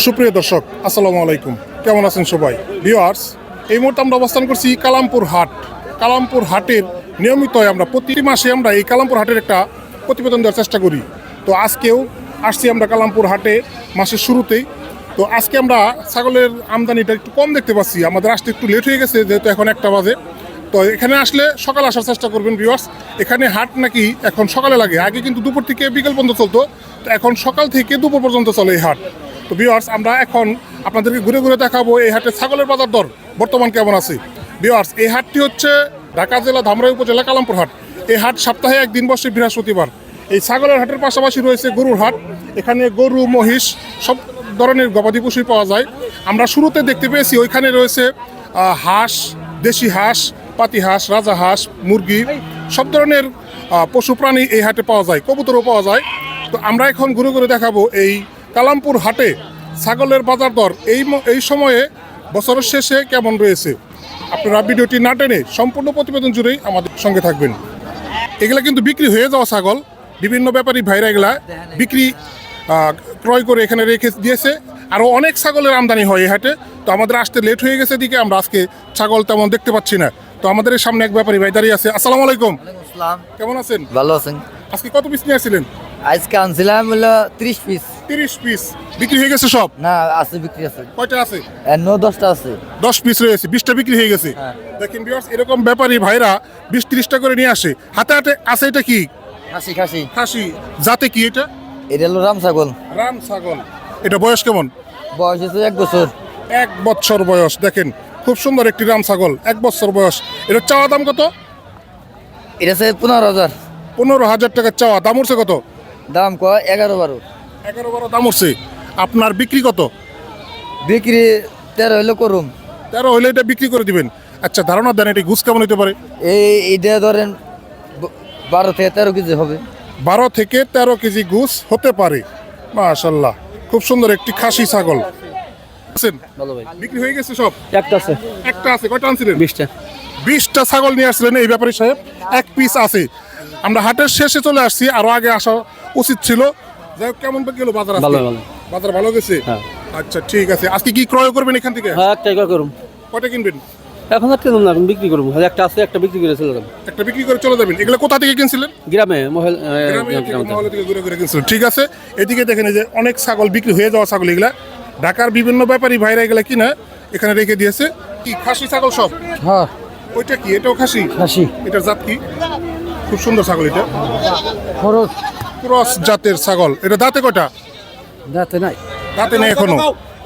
সুপ্রিয় দর্শক, আসসালামু আলাইকুম। কেমন আছেন সবাই? ভিউয়ার্স এই মুহূর্তে আমরা অবস্থান করছি কালামপুর হাট। কালামপুর হাটের নিয়মিত আমরা, প্রতি মাসে আমরা এই কালামপুর হাটের একটা প্রতিবেদন দেওয়ার চেষ্টা করি। তো আজকেও আসছি আমরা কালামপুর হাটে মাসের শুরুতেই। তো আজকে আমরা ছাগলের আমদানিটা একটু কম দেখতে পাচ্ছি, আমাদের আসতে একটু লেট হয়ে গেছে, যেহেতু এখন একটা বাজে। তো এখানে আসলে সকাল আসার চেষ্টা করবেন ভিউয়ার্স এখানে হাট নাকি এখন সকালে লাগে, আগে কিন্তু দুপুর থেকে বিকেল পর্যন্ত চলতো। তো এখন সকাল থেকে দুপুর পর্যন্ত চলে এই হাট। তো ভিউয়ার্স আমরা এখন আপনাদেরকে ঘুরে ঘুরে দেখাবো এই হাটে ছাগলের বাজার দর। বর্তমান কেমন আছে? ভিউয়ার্স এই হাটটি হচ্ছে ঢাকা জেলা ধামরাই উপজেলা কালামপুর হাট। এই হাট সপ্তাহে একদিন বসে বৃহস্পতিবার। এই ছাগলের হাটের পাশাপাশি রয়েছে গরুর হাট। এখানে গরু, মহিষ সব ধরনের গবাদি পশুই পাওয়া যায়। আমরা শুরুতে দেখতে পেয়েছি, ওইখানে রয়েছে হাঁস, দেশি হাঁস, পাতি হাঁস, রাজা হাঁস, মুরগি সব ধরনের পশু প্রাণী এই হাটে পাওয়া যায়, কবুতরও পাওয়া যায়। তো আমরা এখন ঘুরে ঘুরে দেখাবো এই কালামপুর হাটে ছাগলের বাজার দর এই এই সময়ে বছরের শেষে কেমন রয়েছে? আপনারা ভিডিওটি না টেনে সম্পূর্ণ প্রতিবেদন জুড়েই আমাদের সঙ্গে থাকবেন। এগুলা কিন্তু বিক্রি হয়ে যাওয়া ছাগল। বিভিন্ন ব্যাপারী ভাইরা এগুলা বিক্রি ক্রয় করে এখানে রেখে দিয়েছে। আরও অনেক ছাগলের আমদানি হয় এই হাটে। তো আমাদের আসতে লেট হয়ে গেছে দিকে আমরা আজকে ছাগল তেমন দেখতে পাচ্ছি না। তো আমাদের সামনে এক ব্যাপারী ভাই দাঁড়িয়ে আছে। আসসালামু আলাইকুম। কেমন আছেন? ভালো আছেন। আজকে কত পিস নিয়ে আসছিলেন? আজকে আনছিলাম হলো ত্রিশ পিস। তিরিশ পিস বিক্রি হয়ে গেছে সব? না আছে বিক্রি আছে। কয়টা আছে? আর ন দশটা আছে। দশ পিস রয়েছে বিশটা বিক্রি হয়ে গেছে। হ্যাঁ। দেখেন বিয়ার্স এরকম ব্যাপারী ভাইরা বিশ ত্রিশটা করে নিয়ে আসে। হাতে হাতে আছে এটা কি? খাসি খাসি। খাসি। যাতে কি এটা? এটা হলো রাম ছাগল। রাম ছাগল। এটা বয়স কেমন? বয়স হচ্ছে এক বছর। এক বছর বয়স দেখেন। খুব সুন্দর একটি রাম ছাগল এক বছর বয়স। এটা চাওয়া দাম কত? এটা হচ্ছে পনেরো হাজার। পনেরো হাজার টাকা চাওয়া। দাম উঠছে কত? দাম কয় এগারো বারো। এগারো বারো দাম উঠছে। আপনার বিক্রি কত? বিক্রি তেরো হইল করুম। তেরো হইলে এটা বিক্রি করে দিবেন। আচ্ছা ধারণা দেন এটি ঘুষ কেমন হতে পারে? এই এটা ধরেন বারো থেকে তেরো কেজি হবে। বারো থেকে তেরো কেজি ঘুষ হতে পারে। মাশাল্লাহ খুব সুন্দর একটি খাসি ছাগল। আছেন? ভালো ভাই। বিক্রি হয়ে গেছে সব? একটা আছে। একটা আছে কয়টা আনছিলেন? বিশটা। বিশটা ছাগল নিয়ে আসছিলেন এই ব্যাপারী সাহেব। এক পিস আছে। আমরা হাটের শেষে চলে আসছি আরও আগে আসা উচিত ছিল। যাই হোক কেমন গেল বাজার ভালো, ভালো। বাজার ভালো গেছে? হ্যাঁ। আচ্ছা ঠিক আছে। আজকে কি ক্রয় করবেন এখান থেকে? হ্যাঁ একটা একা করুম। কয়টা কিনবেন? এখন একটা দাম না বিক্রি করব হ্যাঁ, একটা আছে একটা বিক্রি করে চলে যাব। একটা বিক্রি করে চলে যাবেন। এগুলো কোথা থেকে কিনছিলেন? গ্রামে মহল থেকে ঘুরে ঘুরে কিনছিলেন। ঠিক আছে। এদিকে দেখেন যে অনেক ছাগল বিক্রি হয়ে যাওয়া ছাগল এগুলা। ঢাকার বিভিন্ন ব্যাপারী ভাইরা এগুলা কিনা এখানে রেখে দিয়েছে। কি খাসি ছাগল সব? হ্যাঁ। ওইটা কি? এটাও খাসি? খাসি। এটার জাত কি? খুব সুন্দর ছাগল এটা। খরচ। ক্রস জাতের ছাগল। এটা দাঁতে কটা দাঁতে নাই। দাঁতে নেই এখনও।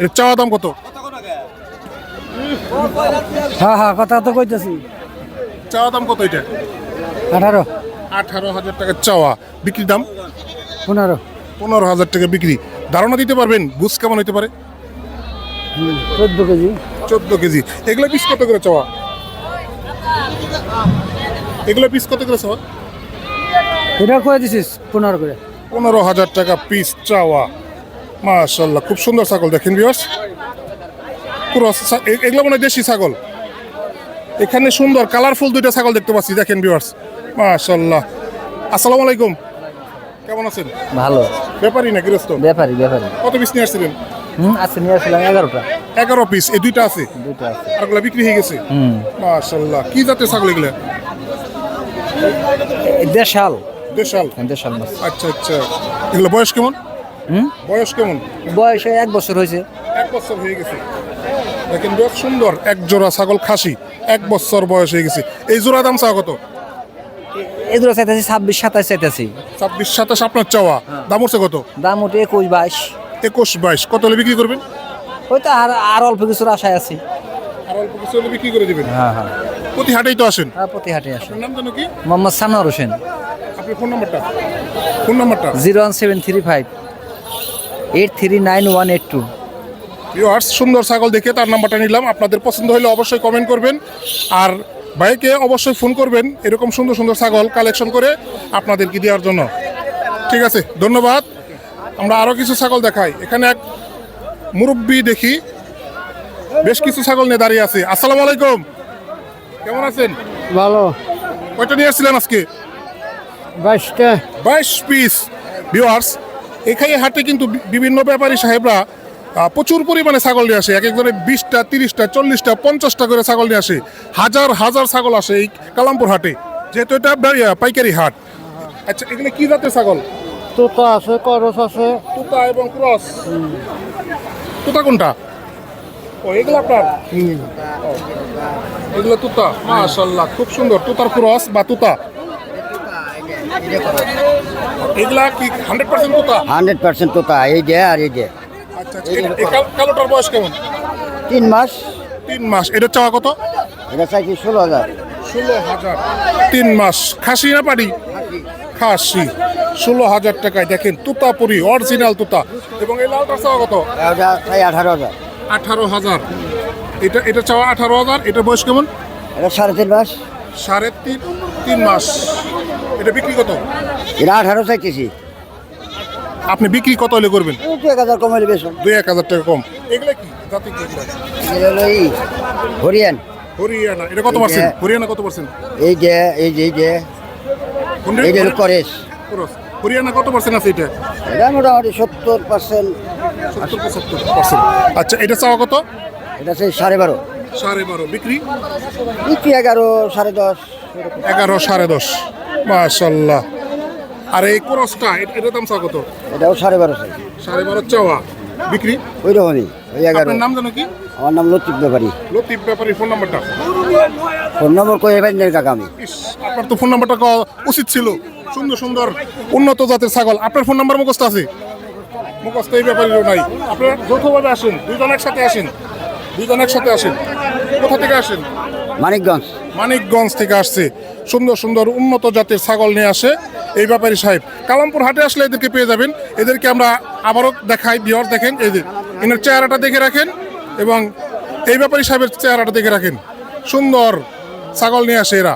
এটা চাওয়া দাম কত? হ্যাঁ হ্যাঁ কথা তো কইতেছি। চাওয়া দাম কত এটা? আঠারো। আঠারো হাজার টাকা চাওয়া। বিক্রি দাম? পনেরো। পনেরো হাজার টাকা বিক্রি। ধারণা দিতে পারবেন? গুছ কেমন হতে পারে? চোদ্দ কেজি। চোদ্দ কেজি। এগুলো পিস কত করে চাওয়া? এগুলো পিস কত করে চাওয়া? এটা করে দিছিস পনেরো করে। পনেরো হাজার টাকা পিস চাওয়া। মাশাল্লাহ খুব সুন্দর ছাগল দেখেন বিয়াস ক্রস এগুলো মানে দেশি ছাগল। এখানে সুন্দর কালারফুল দুইটা ছাগল দেখতে পাচ্ছি দেখেন বিয়ার্স মাশাল্লাহ। আসসালামু আলাইকুম। কেমন আছেন? ভালো। ব্যাপারই না গৃহস্থ? ব্যাপারি ব্যাপারি। কত পিস নিয়ে আসছিলেন? হুম আছে নিয়ে আসলাম এগারোটা। এগারো পিস এই দুইটা আছে? দুইটা আছে। আরগুলা বিক্রি হয়ে গেছে? হুম। মাশাল্লাহ কি জাতের ছাগল এগুলা? দেশাল। দেশাল দেশাল মাছ আচ্ছা আচ্ছা। এগুলো বয়স কেমন? হুম? বয়স কেমন? বয়স এক বছর হয়েছে। এক বছর হয়ে গেছে। দেখেন বেশ সুন্দর এক জোড়া ছাগল খাসি। এক বছর বয়স হয়ে গেছে। এই জোড়া দাম চাওয়া কত? এগুলো চাইতেছি ছাব্বিশ সাতাশ চাইতেছি। ছাব্বিশ সাতাশ আপনার চাওয়া। দাম উঠছে কত? দাম ওঠে একুশ বাইশ। একুশ বাইশ। কত হলে বিক্রি করবেন? ওই তো আর আর অল্প কিছুর আশায় আছি। আর অল্প কিছু হলে বিক্রি করে দিবেন। হ্যাঁ হ্যাঁ। প্রতি হাটেই তো আসেন? আর প্রতি হাটে আসে আপনার নাম জানো কি? মোহাম্মদ সানোয়ার হোসেন। আপনার ফোন নাম্বারটা? ফোন নাম্বারটা? Zero one seven three five eight three nine one eight two. Viewers সুন্দর ছাগল দেখে তার নাম্বারটা নিলাম। আপনাদের পছন্দ হলে অবশ্যই কমেন্ট করবেন। আর ভাইকে অবশ্যই ফোন করবেন। এরকম সুন্দর সুন্দর ছাগল কালেকশন করে আপনাদেরকে দেওয়ার জন্য। ঠিক আছে? ধন্যবাদ। আমরা আরও কিছু ছাগল দেখাই। এখানে এক মুরব্বী দেখি। বেশ কিছু ছাগল নিয়ে দাঁড়িয়ে আছে। আসসালামু আলাইকুম। কেমন আছেন? ভালো। কয়টা নিয়ে আসছিলেন আজকে? বাইশটা। বাইশ পিস ভিউয়ার্স এখানে হাটে কিন্তু বিভিন্ন ব্যাপারী সাহেবরা প্রচুর পরিমাণে ছাগল নিয়ে আসে। এক একজনে বিশটা তিরিশটা চল্লিশটা পঞ্চাশটা করে ছাগল নিয়ে আসে। হাজার হাজার ছাগল আসে এই কালামপুর হাটে যেহেতু এটা বা- পাইকারি হাট। আচ্ছা এখানে কি জাতের ছাগল? তোতা আছে করস আছে। তোতা এবং ক্রস। তোতা কোনটা? ও এগুলো আপনার? এগুলো তুতা? মাশাল্লাহ খুব সুন্দর। তুতার ক্রস বা তুতা? এগুলা কি হান্ড্রেড পার্সেন্ট তুতা? হান্ড্রেড পার্সেন্ট তোতা এই যে আর এই যে। আচ্ছা আচ্ছা। কালোটার বয়স কেমন? তিন মাস। তিন মাস। এটা চাওয়া কত? এটা চাইছি ষোলো হাজার। ষোলো হাজার। তিন মাস। খাসি না পারি খাসি। ষোলো হাজার টাকায় দেখেন তুতা তুতাপুরি অরিজিনাল তুতা। এবং এই লালটার চাওয়া কত? আঠারো হাজার। আঠারো হাজার। এটা এটা চাওয়া আঠারো হাজার এটার বয়স কেমন? এটা সাড়ে তিন মাস। সাড়ে তিন তিন মাস। এটা বিক্রি কত? এটা আঠারো চাইতেছি। আপনি বিক্রি কত হলে করবেন? তো এক হাজার কমাইলে বেশ দুই এক হাজার টাকা কম। এগুলো কি? জাতি হরিয়ান। হরিয়ানা। এটা কত পার্সেন্ট? হরিয়ানা কত পার্সেন্ট? এই যে এই যে এই যে। এই যে হলো করেশ হরিয়ানা কত পার্সেন্ট আছে এটা? এটা মোটামুটি সত্তর পার্সেন্ট আচ্ছা এটা চাওয়া কত? এটা সেই সাড়ে বারো। সাড়ে বারো। বিক্রি? বিক্রি এগারো সাড়ে দশ এগারো সাড়ে দশ। মাশাল্লাহ আর এই ক্রসটা এ- এটার দাম চাওয়া কত? এটাও সাড়ে বারো সাড়ে বারো চাওয়া। বিক্রি? ওই রকমই ওই এগারো। নাম জানো কি? আমার নাম লতিফ ব্যাপারী। লতিফ ব্যাপারী ফোন নাম্বারটা? ফোন নম্বর কয়ে পাইন কাকা আমি। আপনার তো ফোন নাম্বারটা উচিত ছিল। সুন্দর সুন্দর উন্নত জাতের ছাগল। আপনার ফোন নাম্বার মুখস্থ আছে? মুখস্থ এই ব্যাপারেও নাই। আপনারা যৌথভাবে আসেন দুজন একসাথে আসেন দুজন একসাথে আসেন। কোথা থেকে আসেন? মানিকগঞ্জ। মানিকগঞ্জ থেকে আসছে। সুন্দর সুন্দর উন্নত জাতের ছাগল নিয়ে আসে এই ব্যাপারী সাহেব। কালামপুর হাটে আসলে এদেরকে পেয়ে যাবেন। এদেরকে আমরা আবারও দেখাই বিহর দেখেন এদের এনার চেহারাটা দেখে রাখেন এবং এই ব্যাপারী সাহেবের চেহারাটা দেখে রাখেন। সুন্দর ছাগল নিয়ে আসে এরা।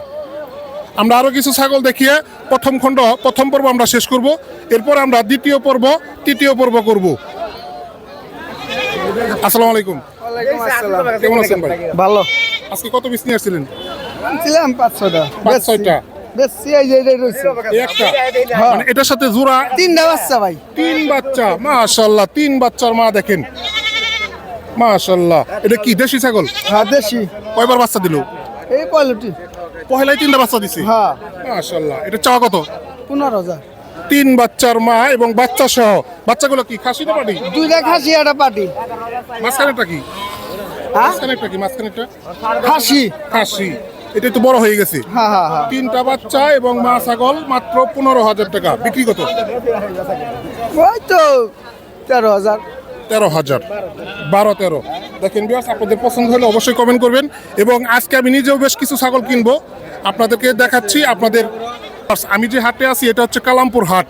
আমরা আরও কিছু ছাগল দেখিয়ে প্রথম খণ্ড প্রথম পর্ব আমরা শেষ করব। এরপর আমরা দ্বিতীয় পর্ব তৃতীয় পর্ব করব। আসসালামু আলাইকুম। কেমন আছেন ভাই? ভালো। আজকে কত পিস নিয়ে আসছিলেন? ছিলাম পাঁচ ছটা পাঁচ ছয়টা? বেশি এই যে এটাই রয়েছে এই একটা? মানে এটার সাথে জোড়া? তিনটা বাচ্চা ভাই। তিন বাচ্চা? মাশাল্লাহ তিন বাচ্চার মা দেখেন। মাশাল্লাহ এটা কি দেশি ছাগল? হ্যাঁ দেশি। কয়বার বাচ্চা দিল? এই কোয়ালিটি পহেলাই তিনটা বাচ্চা দিছি। হ্যাঁ। মাশাল্লাহ এটা চাওয়া কত? পনেরো হাজার। তিন বাচ্চার মা এবং বাচ্চা সহ। বাচ্চাগুলো কি খাসি না পাটি? দুইটা খাসি একটা পাটি। মাঝখানেরটা কি? হ্যাঁ? মাঝখানেরটা কি মাঝখানেরটা? খাসি। খাসি। এটা একটু বড় হয়ে গেছে। হ্যাঁ হ্যাঁ। তিনটা বাচ্চা এবং মা ছাগল মাত্র পনেরো হাজার টাকা। বিক্রি কত? ওই তো তেরো হাজার। তেরো হাজার। বারো, তেরো। দেখেন বিয়াস আপনাদের পছন্দ হলে অবশ্যই কমেন্ট করবেন। এবং আজকে আমি নিজেও বেশ কিছু ছাগল কিনবো। আপনাদেরকে দেখাচ্ছি আপনাদের আমি যে হাটে আছি, এটা হচ্ছে কালামপুর হাট।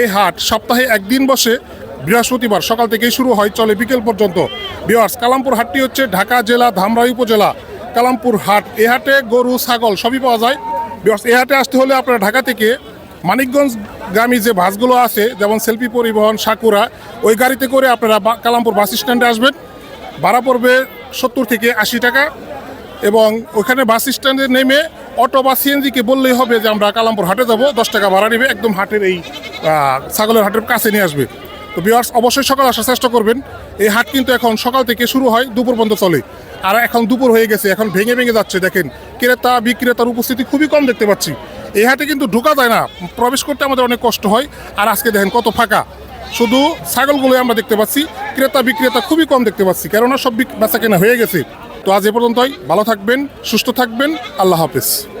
এই হাট সপ্তাহে একদিন বসে বৃহস্পতিবার সকাল থেকেই শুরু হয়, চলে বিকেল পর্যন্ত। বিয়ার্স কালামপুর হাটটি হচ্ছে ঢাকা জেলা ধামরাই উপজেলা কালামপুর হাট। এ হাটে গরু, ছাগল সবই পাওয়া যায়। বিয়ার্স এই হাটে আসতে হলে আপনারা ঢাকা থেকে মানিকগঞ্জ গামী যে বাসগুলো আছে, যেমন সেলফি পরিবহন সাকুরা ওই গাড়িতে করে আপনারা কালামপুর বাস স্ট্যান্ডে আসবেন। ভাড়া পড়বে সত্তর থেকে আশি টাকা এবং ওখানে বাস স্ট্যান্ডে নেমে অটো বা সিএনজিকে বললেই হবে যে আমরা কালামপুর হাটে যাব, দশ টাকা ভাড়া নেবে, একদম হাটের এই ছাগলের হাটের কাছে নিয়ে আসবে। তো বিয়ার্স অবশ্যই সকাল আসার চেষ্টা করবেন। এই হাট কিন্তু এখন সকাল থেকে শুরু হয়, দুপুর পর্যন্ত চলে। আর এখন দুপুর হয়ে গেছে, এখন ভেঙে ভেঙে যাচ্ছে, দেখেন। ক্রেতা, বিক্রেতার উপস্থিতি খুবই কম দেখতে পাচ্ছি। এই হাটে কিন্তু ঢোকা যায় না। প্রবেশ করতে আমাদের অনেক কষ্ট হয়। আর আজকে দেখেন কত ফাঁকা। শুধু ছাগলগুলো আমরা দেখতে পাচ্ছি। ক্রেতা, বিক্রেতা খুবই কম দেখতে পাচ্ছি। কেননা সব বেচা কেনা হয়ে গেছে। তো আজ এ পর্যন্তই। ভালো থাকবেন, সুস্থ থাকবেন। আল্লাহ হাফেজ।